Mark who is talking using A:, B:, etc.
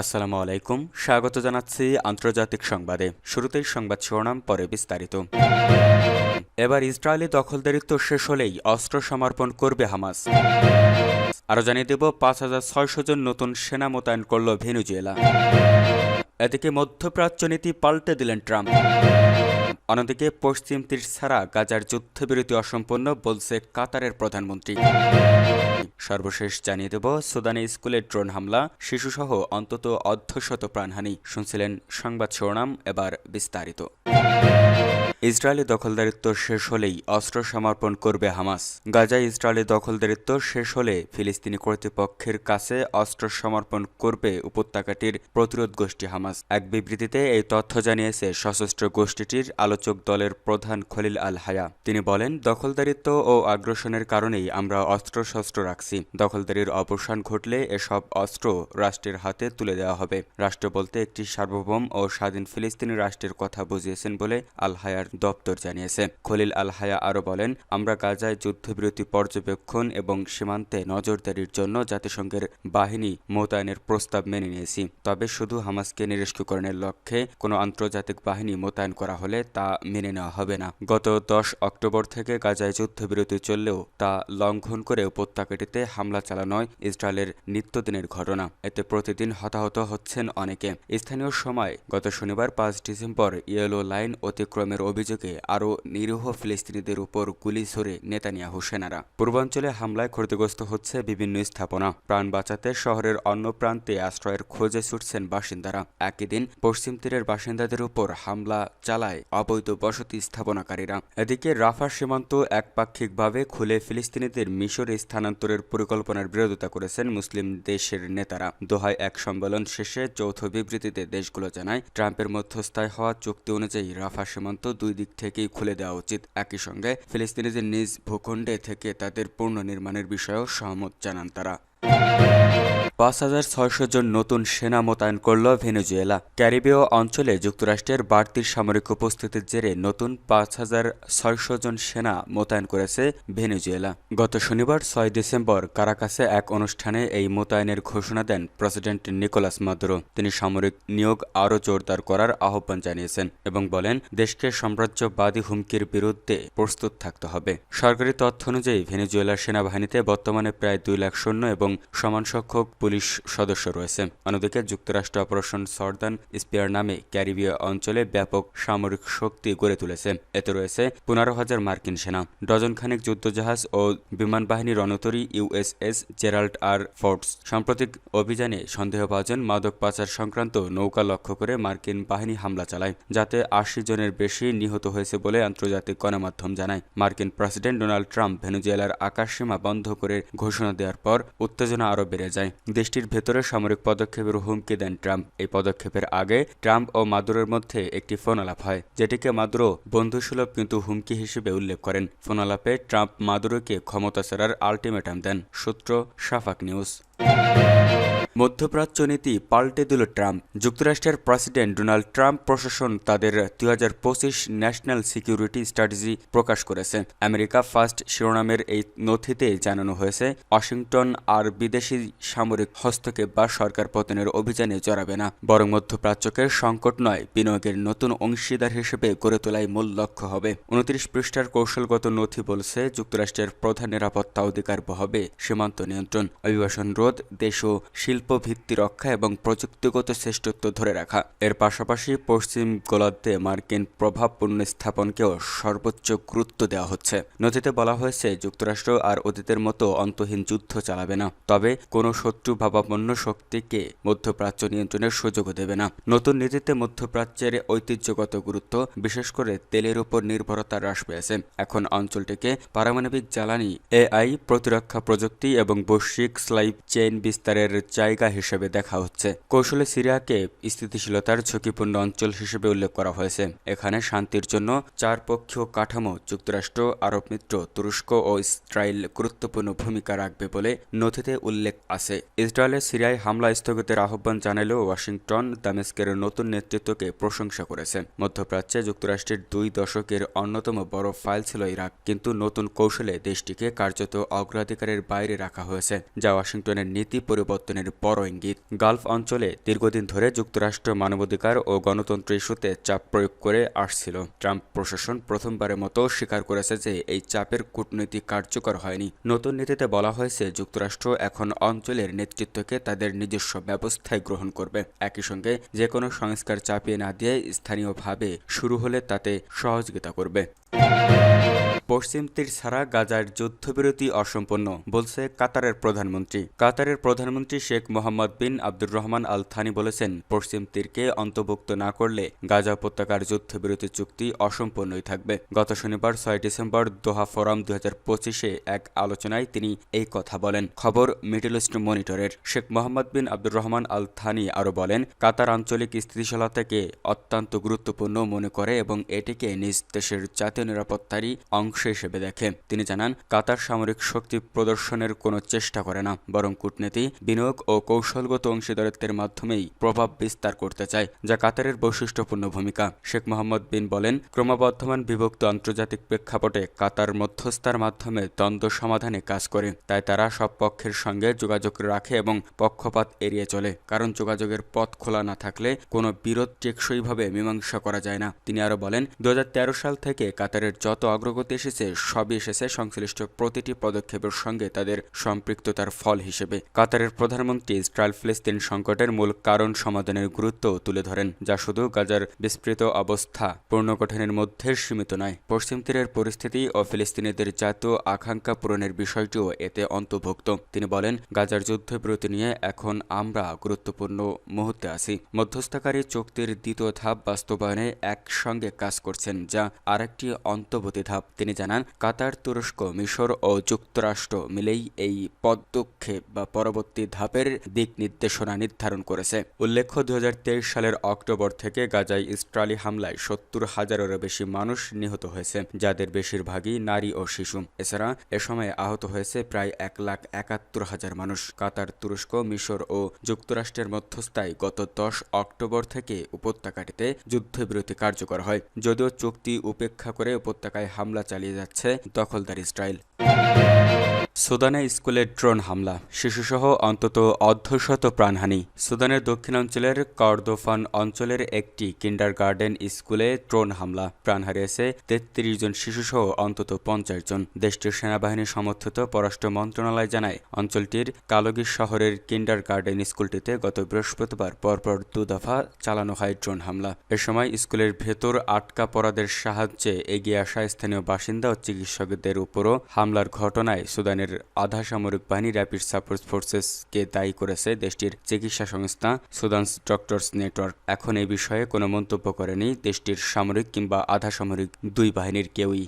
A: আসসালামু আলাইকুম। স্বাগত জানাচ্ছি আন্তর্জাতিক সংবাদে। শুরুতেই সংবাদ শিরোনাম, পরে বিস্তারিত। এবার ইসরায়েলি দখলদারিত্ব শেষ হলেই অস্ত্র সমর্পণ করবে হামাস। আরও জানিয়ে দেব, পাঁচ হাজার ছয়শো জন নতুন সেনা মোতায়েন করল ভেনুজুয়েলা। এদিকে মধ্যপ্রাচ্য নীতি পাল্টে দিলেন ট্রাম্প। অন্যদিকে পশ্চিম তীর ছাড়া গাজার যুদ্ধবিরতি অসম্পন্ন বলছে কাতারের প্রধানমন্ত্রী। সর্বশেষ জানিয়ে দেব, সুদানে স্কুলে ড্রোন হামলা, শিশুসহ অন্তত অর্ধশত প্রাণহানি। শুনছিলেন সংবাদ শিরোনাম, এবার বিস্তারিত। ইসরায়েলি দখলদারিত্ব শেষ হলেই অস্ত্র সমর্পণ করবে হামাস। গাজায় ইসরায়েলি দখলদারিত্ব শেষ হলে ফিলিস্তিনি কর্তৃপক্ষের কাছে অস্ত্র সমর্পণ করবে উপত্যকাটির প্রতিরোধ গোষ্ঠী হামাস। এক বিবৃতিতে এই তথ্য জানিয়েছে সশস্ত্র গোষ্ঠীটির আলোচক দলের প্রধান খলিল আল হায়া। তিনি বলেন, দখলদারিত্ব ও আগ্রাসনের কারণেই আমরা অস্ত্রশস্ত্র রাখছি। দখলদারির অবসান ঘটলে এসব অস্ত্র রাষ্ট্রের হাতে তুলে দেওয়া হবে। রাষ্ট্র বলতে একটি সার্বভৌম ও স্বাধীন ফিলিস্তিনি রাষ্ট্রের কথা বুঝিয়েছেন বলে আল হায়ার দপ্তর জানিয়েছে। খলিল আল হায়া আরও বলেন, আমরা গাজায় যুদ্ধবিরতি পর্যবেক্ষণ এবং সীমান্তে নজরদারির জন্য জাতিসংঘের বাহিনী মোতায়েনের প্রস্তাব মেনে নিয়েছি। তবে শুধু হামাসকে নিরস্ত্রীকরণের লক্ষ্যে কোনো আন্তর্জাতিক বাহিনী মোতায়েন করা হলে তা মেনে নেওয়া হবে না। গত দশ অক্টোবর থেকে গাজায় যুদ্ধবিরতি চললেও তা লঙ্ঘন করে উপত্যকাটিতে হামলা চালানোয় ইসরায়েলের নিত্যদিনের ঘটনা। এতে প্রতিদিন হতাহত হচ্ছেন অনেকে। স্থানীয় সময় গত শনিবার পাঁচ ডিসেম্বর ইয়েলো লাইন অতিক্রমের অভিযোগে আরও নিরীহ ফিলিস্তিনিদের উপর গুলি ছড়ে নেতানিয়াহু সেনারা। পূর্বাঞ্চলে হামলায় ক্ষতিগ্রস্ত হচ্ছে বিভিন্ন স্থাপনা। প্রাণ বাঁচাতে শহরের অন্য প্রান্তে আশ্রয়ের খোঁজে ছুটছেন বাসিন্দারা। একই দিন পশ্চিম তীরের বাসিন্দাদের উপর হামলা চালায় অবৈধ বসতি স্থাপনাকারীরা। এদিকে রাফা সীমান্ত একপাক্ষিকভাবে খুলে ফিলিস্তিনিদের মিশরে স্থানান্তরের পরিকল্পনার বিরোধিতা করেছেন মুসলিম দেশের নেতারা। দোহায় এক সম্মেলন শেষে যৌথ বিবৃতিতে দেশগুলো জানায়, ট্রাম্পের মধ্যস্থায় হওয়া চুক্তি অনুযায়ী রাফা সীমান্ত দুই দিক থেকেই খুলে দেওয়া উচিত একই সঙ্গে। ফিলিস্তিনিদের নিজ ভূখণ্ডে থেকে তাদের পুনর্নির্মাণের বিষয়েও সহমত জানান তারা। পাঁচ হাজার ছয়শো জন নতুন সেনা মোতায়েন করল ভেনেজুয়েলা। ক্যারিবীয় অঞ্চলে যুক্তরাষ্ট্রের বাড়তি সামরিক উপস্থিতির জেরে নতুন পাঁচ হাজার ছয়শো জন সেনা মোতায়েন করেছে ভেনেজুয়েলা। গত শনিবার ছয় ডিসেম্বর কারাকাসে এক অনুষ্ঠানে এই মোতায়েনের ঘোষণা দেন প্রেসিডেন্ট নিকোলাস মাদুরো। তিনি সামরিক নিয়োগ আরও জোরদার করার আহ্বান জানিয়েছেন এবং বলেন, দেশকে সাম্রাজ্যবাদী হুমকির বিরুদ্ধে প্রস্তুত থাকতে হবে। সরকারি তথ্য অনুযায়ী ভেনেজুয়েলার সেনাবাহিনীতে বর্তমানে প্রায় দুই লাখ সৈন্য এবং সমান সংখ্যক পুলিশ সদস্য রয়েছে। অন্যদিকে যুক্তরাষ্ট্র অপারেশন সর্দান স্পিয়ার নামে ক্যারিবীয় অঞ্চলে ব্যাপক সামরিক শক্তি গড়ে তুলেছে। এতে রয়েছে পনেরো হাজার মার্কিন সেনা, ডজনখানেক যুদ্ধজাহাজ ও বিমান বাহিনীর রণতরী ইউএসএস জেরাল্ড আর ফোর্টস সাম্প্রতিক অভিযানে সন্দেহভাজন মাদক পাচার সংক্রান্ত নৌকা লক্ষ্য করে মার্কিন বাহিনী হামলা চালায়, যাতে আশি জনের বেশি নিহত হয়েছে বলে আন্তর্জাতিক গণমাধ্যম জানায়। মার্কিন প্রেসিডেন্ট ডোনাল্ড ট্রাম্প ভেনুজুয়েলার আকাশসীমা বন্ধ করে ঘোষণা দেওয়ার পর উত্তেজনা আরও বেড়ে যায়। দেশটির ভেতরে সামরিক পদক্ষেপের হুমকি দেন ট্রাম্প। এই পদক্ষেপের আগে ট্রাম্প ও মাদুরের মধ্যে একটি ফোন আলাপ হয়, যেটিকে মাদুরো বন্ধুসুলভ কিন্তু হুমকি হিসেবে উল্লেখ করেন। ফোন আলাপে ট্রাম্প মাদুরোকে ক্ষমতা ছাড়ার আলটিমেটাম দেন। সূত্র সাফাক নিউজ। মধ্যপ্রাচ্য নীতি পাল্টে দিল ট্রাম্প। যুক্তরাষ্ট্রের প্রেসিডেন্ট ডোনাল্ড ট্রাম্প প্রশাসন তাদের দুই হাজার পঁচিশ ন্যাশনাল সিকিউরিটি স্ট্র্যাটেজি প্রকাশ করেছে। আমেরিকা ফার্স্ট শিরোনামের এই নথিতে জানানো হয়েছে, ওয়াশিংটন আর বিদেশি সামরিক হস্তক্ষেপ বা সরকার পতনের অভিযানে জড়াবে না। বরং মধ্যপ্রাচ্যকে সংকট নয়, বিনিয়োগের নতুন অংশীদার হিসেবে গড়ে তোলাই মূল লক্ষ্য হবে। উনত্রিশ পৃষ্ঠার কৌশলগত নথি বলছে, যুক্তরাষ্ট্রের প্রধান নিরাপত্তা অধিকার হবে সীমান্ত নিয়ন্ত্রণ। অভিবাসন রোধ, দেশ ও শিল্প ভিত্তি রক্ষা এবং প্রযুক্তিগত শ্রেষ্ঠত্ব ধরে রাখা। এর পাশাপাশি পশ্চিম গোলার্ধে মার্কিন প্রভাবপূর্ণ স্থাপনকেও সর্বোচ্চ গুরুত্ব দেওয়া হচ্ছে। নথিতে বলা হয়েছে, যুক্তরাষ্ট্র আর অতীতের মতো অন্তহীন যুদ্ধ চালাবে না, তবে কোনো শত্রু ভাবাপন্ন শক্তিকে মধ্যপ্রাচ্য নিয়ন্ত্রণের সুযোগও দেবে না। নতুন নীতিতে মধ্যপ্রাচ্যের ঐতিহ্যগত গুরুত্ব, বিশেষ করে তেলের উপর নির্ভরতা হ্রাস পেয়েছে। এখন অঞ্চলটিকে পারমাণবিক জ্বালানি, এআই, প্রতিরক্ষা প্রযুক্তি এবং বৈশ্বিক স্লাইপ চেইন বিস্তারের জায়গা হিসেবে দেখা হচ্ছে। কৌশলে সিরিয়াকে স্থিতিশীলতার ঝুঁকিপূর্ণ অঞ্চল হিসেবে উল্লেখ করা হয়েছে। এখানে শান্তির জন্য চার পক্ষীয় কাঠামো, যুক্তরাষ্ট্র, আরব মিত্র, তুরস্ক ও ইসরায়েল গুরুত্বপূর্ণ ভূমিকা রাখবে বলে নথিতে উল্লেখ আছে। ইসরায়েলের সিরিয়ায় হামলা স্থগিতের আহ্বান জানালেও ওয়াশিংটন দামেস্কের নতুন নেতৃত্বকে প্রশংসা করেছে। মধ্যপ্রাচ্যে যুক্তরাষ্ট্রের দুই দশকের অন্যতম বড় ফাইল ছিল ইরাক, কিন্তু নতুন কৌশলে দেশটিকে কার্যত অগ্রাধিকারের বাইরে রাখা হয়েছে, যা ওয়াশিংটনের নীতি পরিবর্তনের বড় ইঙ্গিত, গালফ অঞ্চলে দীর্ঘদিন ধরে যুক্তরাষ্ট্র মানবাধিকার ও গণতন্ত্র ইস্যুতে চাপ প্রয়োগ করে আসছিল। ট্রাম্প প্রশাসন প্রথমবারের মতো স্বীকার করেছে যে এই চাপের কূটনৈতিক কার্যকর হয়নি। নতুন নীতিতে বলা হয়েছে, যুক্তরাষ্ট্র এখন অঞ্চলের নেতৃত্বকে তাদের নিজস্ব ব্যবস্থায় গ্রহণ করবে। একই সঙ্গে যে কোনো সংস্কার চাপিয়ে না দিয়ে স্থানীয়ভাবে শুরু হলে তাতে সহযোগিতা করবে। পশ্চিম তীর ছাড়া গাজার যুদ্ধবিরতি অসম্পন্ন বলছে কাতারের প্রধানমন্ত্রী। কাতারের প্রধানমন্ত্রী Sheikh Mohammed bin Abdur Rahman Al Thani বলেছেন পশ্চিম তীরকে অন্তর্ভুক্ত না করলে গাজা উপত্যকার যুদ্ধবিরতি চুক্তি অসম্পন্নই থাকবে। গত শনিবার ছয় ডিসেম্বর দোহা ফোরাম দুই হাজার পঁচিশে এক আলোচনায় তিনি এই কথা বলেন। খবর Middle East মনিটরের। Sheikh Mohammed bin Abdur Rahman Al Thani আরও বলেন, কাতার আঞ্চলিক স্থিতিশীলতাকে অত্যন্ত গুরুত্বপূর্ণ মনে করে এবং এটিকে নিজ দেশের জাতীয় নিরাপত্তারই অংশ হিসেবে দেখে। তিনি জানান, কাতার সামরিক শক্তি প্রদর্শনের কোনো চেষ্টা করে না, বরং কূটনীতি, বিনিয়োগ ও কৌশলগত অংশীদারিত্বের মাধ্যমেই প্রভাব বিস্তার করতে চায়, যা কাতারের বৈশিষ্ট্যপূর্ণ ভূমিকা। শেখ মোহাম্মদ বিন বলেন, ক্রমবর্ধমান বিভক্ত আন্তর্জাতিক প্রেক্ষাপটে কাতার মধ্যস্থার মাধ্যমে দ্বন্দ্ব সমাধানে কাজ করে, তাই তারা সব পক্ষের সঙ্গে যোগাযোগ রাখে এবং পক্ষপাত এড়িয়ে চলে, কারণ যোগাযোগের পথ খোলা না থাকলে কোনো বিরোধ টেকসইভাবে মীমাংসা করা যায় না। তিনি আরও বলেন দু হাজার তেরো সাল থেকে কাতারের যত অগ্রগতি এসেছে, সবই এসেছে সংশ্লিষ্ট প্রতিটি পদক্ষেপের সঙ্গে তাদের সম্পৃক্ততার ফল হিসেবে। কাতারের প্রধানমন্ত্রী ইসরায়েল ফিলিস্তিন সংকটের মূল কারণ সমাধানের গুরুত্ব তুলে ধরেন, যা শুধু গাজার বিস্তৃত অবস্থা পুনর্গঠনের মধ্যে সীমিত নয়। পশ্চিম তীরের পরিস্থিতি ও ফিলিস্তিনিদের জাতীয় আকাঙ্ক্ষা পূরণের বিষয়টিও এতে অন্তর্ভুক্ত। তিনি বলেন, গাজার যুদ্ধবিরতি নিয়ে এখন আমরা গুরুত্বপূর্ণ মুহূর্তে আছি। মধ্যস্থকারী চুক্তির দ্বিতীয় ধাপ বাস্তবায়নে একসঙ্গে কাজ করছেন, যা আরেকটি অন্তর্বর্তী ধাপ। তিনি জানান, কাতার, তুরস্ক, মিশর ও যুক্তরাষ্ট্র মিলেই এই পদক্ষেপ বা পরবর্তী ধাপের দিক নির্দেশনা নির্ধারণ করেছে। উল্লেখ্য দু হাজার তেইশ সালের অক্টোবর থেকে গাজায় ইসরায়েলি হামলায় সত্তর হাজারেরও বেশি মানুষ নিহত হয়েছে, যাদের বেশিরভাগই নারী ও শিশু। এছাড়া, এ সময় আহত হয়েছে প্রায় এক লাখ একাত্তর হাজার মানুষ। কাতার, তুরস্ক, মিশর ও যুক্তরাষ্ট্রের মধ্যস্থায় গত দশ অক্টোবর থেকে উপত্যকাটিতে যুদ্ধবিরতি কার্যকর হয়, যদিও চুক্তি উপেক্ষা করে উপত্যকায় হামলা চালিয়ে যাচ্ছে দখলদার ইসরায়েল সুদানে স্কুলে ড্রোন হামলা, শিশুসহ অন্তত অর্ধশত প্রাণহানি। সুদানের দক্ষিণাঞ্চলের কর্দোফান অঞ্চলের একটি কিন্ডার গার্ডেন স্কুলে ড্রোন হামলা, প্রাণ হারিয়েছে তেত্রিশ জন শিশুসহ অন্তত পঞ্চাশ জন। দেশটির সেনাবাহিনী সমর্থিত পররাষ্ট্র মন্ত্রণালয় জানায়, অঞ্চলটির কালগি শহরের কিন্ডার গার্ডেন স্কুলটিতে গত বৃহস্পতিবার পরপর দু দফা চালানো হয় ড্রোন হামলা। এ সময় স্কুলের ভেতর আটকা পড়াদের সাহায্যে এগিয়ে আসা স্থানীয় বাসিন্দা ও চিকিৎসকদের উপরও হামলার ঘটনায় সুদানের আধা সামরিক বাহিনী র্যাপিড সাপোর্ট ফোর্সেসকে দায়ী করেছে দেশটির চিকিৎসা সংস্থা সুদান ডক্টরস নেটওয়ার্ক এখন এই বিষয়ে কোনো মন্তব্য করেনি দেশটির সামরিক কিংবা আধা সামরিক দুই বাহিনীর কেউই।